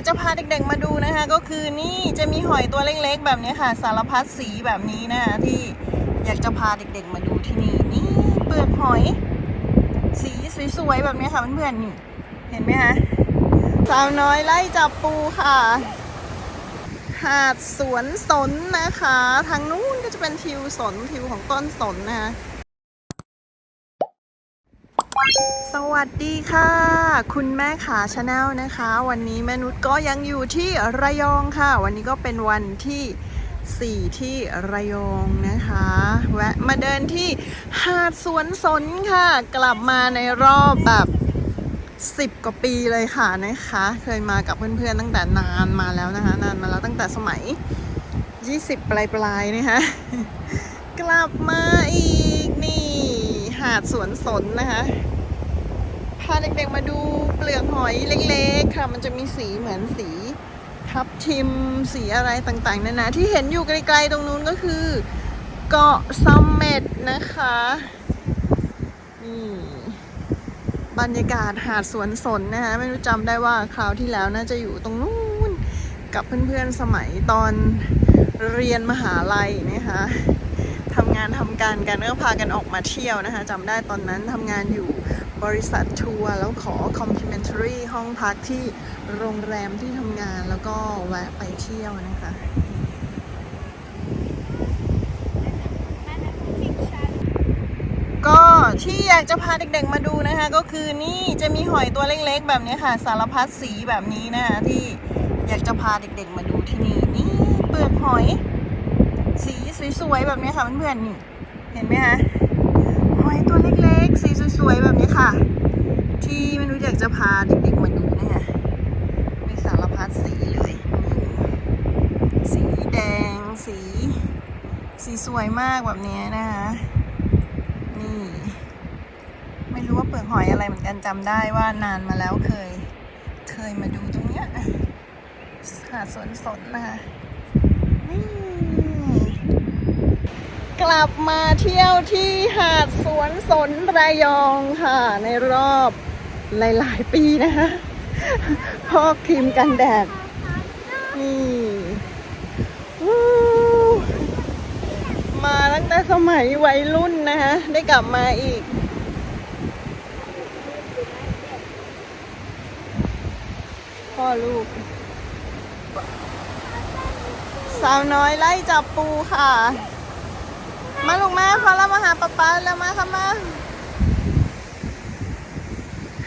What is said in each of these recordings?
ากจะพาเด็กๆมาดูนะคะ ก็คือนี่จะมีหอยตัวเล็กๆ แบบนี้ค่ะ สารพัดสีแบบนี้นะคะที่อยากจะพาเด็กๆมาดูที่นี่นี่เปลือกหอย สีสวยๆแบบนี้ค่ะเพื่อนๆนี่เห็นไหมคะสาวน้อยไล่จับปูค่ะ หาดสวนสนนะคะ ทางนู้นก็จะเป็นทิวสนทิวของต้นสนนะคะ สวัสดีค่ะ คุณแม่ขาชาแนลนะคะ วันนี้แม่นุชก็ยังอยู่ที่ระยองค่ะ วันนี้ก็เป็นวันที่ 4 ที่ระยองนะคะแวะมาเดินที่หาดสวนสนค่ะ กลับมาในรอบแบบ 10 กว่าปีเลยค่ะนะคะ เคยมากับเพื่อนๆตั้งแต่นานมาแล้วนะคะ นานมาแล้วตั้งแต่สมัย 20 ปลายๆนะคะ กลับมาอีก หาดสวนสนนะคะ พาเด็กๆมาดูเปลือกหอยเล็กๆ ค่ะ มันจะมีสีเหมือนสีทับทิมสีอะไรต่างๆนานาที่เห็นอยู่ไกลๆตรงนู้นก็คือ เกาะซัมเม็ดนะคะนี่บรรยากาศหาดสวนสนนะคะไม่รู้จำได้ว่าคราวที่แล้วน่าจะอยู่ตรงนู้นกับเพื่อนๆสมัยตอนเรียนมหาลัยนะคะ ทำงานทำการกันก็พากันออกมาเที่ยวนะคะจำได้ตอนนั้นทำงานอยู่บริษัททัวร์แล้วขอ complimentary ห้องพักที่โรงแรมที่ทำงานแล้วก็แวะไปเที่ยวนะคะก็ที่อยากจะพาเด็กๆมาดูนะคะ ก็คือนี่จะมีหอยตัวเล็กๆ แบบนี้ค่ะ สารพัดสีแบบนี้นะคะที่อยากจะพาเด็กๆมาดูที่นี่นี่เปลือกหอย สีสวยๆแบบนี้ค่ะเพื่อนๆนี่เห็นไหมคะหอยตัวเล็กๆ สีสวยๆแบบนี้ค่ะ ที่ไม่รู้อยากจะพาเด็กๆมาดูนะคะมีสารพัดสีเลยสีแดงสี สีสวยมากแบบนี้นะคะนี่ ไม่รู้ว่าเปลือกหอยอะไรเหมือนกันจำได้ว่านานมาแล้วเคย เคยมาดูตรงเนี้ยหาดสวนสนนะคะนี่ ลับมาเที่ยวที่หาดสวนสนระยองค่ะ ในรอบหลาย ๆ ปีนะคะพอกครีมกันแดด นี่มาตั้งแต่สมัยวัยรุ่นนะคะได้กลับมาอีก พ่อลูก สาวน้อยไล่จับปูค่ะ มาลูกมาพอแล้วมาหาป๊าป๊าแล้วมาค่ะมา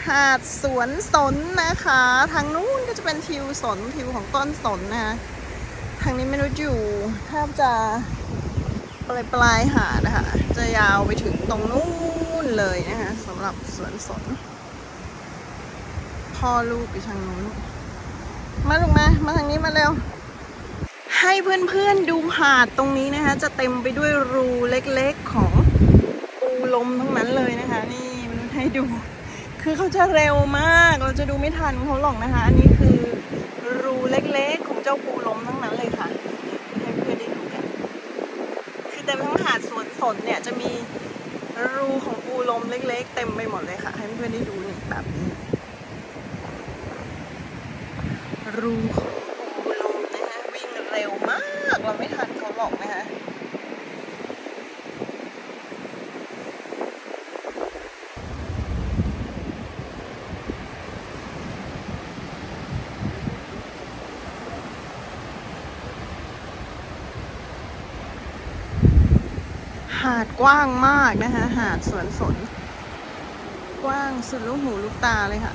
หาดสวนสนนะคะ ทางนู้นก็จะเป็นทิวสนทิวของต้นสนนะคะทางนี้ไม่รู้อยู่แทบจะปลายปลายหาดนะคะจะยาวไปถึงตรงนู้นเลยนะคะสำหรับสวนสน พ่อลูกอยู่ทางนู้น มาลูกมา มาทางนี้มาเร็ว ให้เพื่อนๆดูหาดตรงนี้นะคะ จะเต็มไปด้วยรูเล็กๆของปูลมทั้งนั้นเลยนะคะ นี่มันให้ดู คือเขาจะเร็วมากเราจะดูไม่ทันเขาหรอกนะคะ อันนี้คือรูเล็กๆของเจ้าปูลมทั้งนั้นเลยค่ะให้เพื่อนได้ดูกันคือเต็มทั้งหาดสวนสนเนี่ยจะมีรูของปูลมเล็ก ๆ เต็มไปหมดเลยค่ะ ให้เพื่อนได้ดูนี่แบบนี้ รูของปูลมนะคะวิ่งเร็วมาก เราไม่ทันเขาหรอกนะคะ หาดกว้างมากนะคะ หาดสวนสน กว้างสุดลูกหูลูกตาเลยค่ะ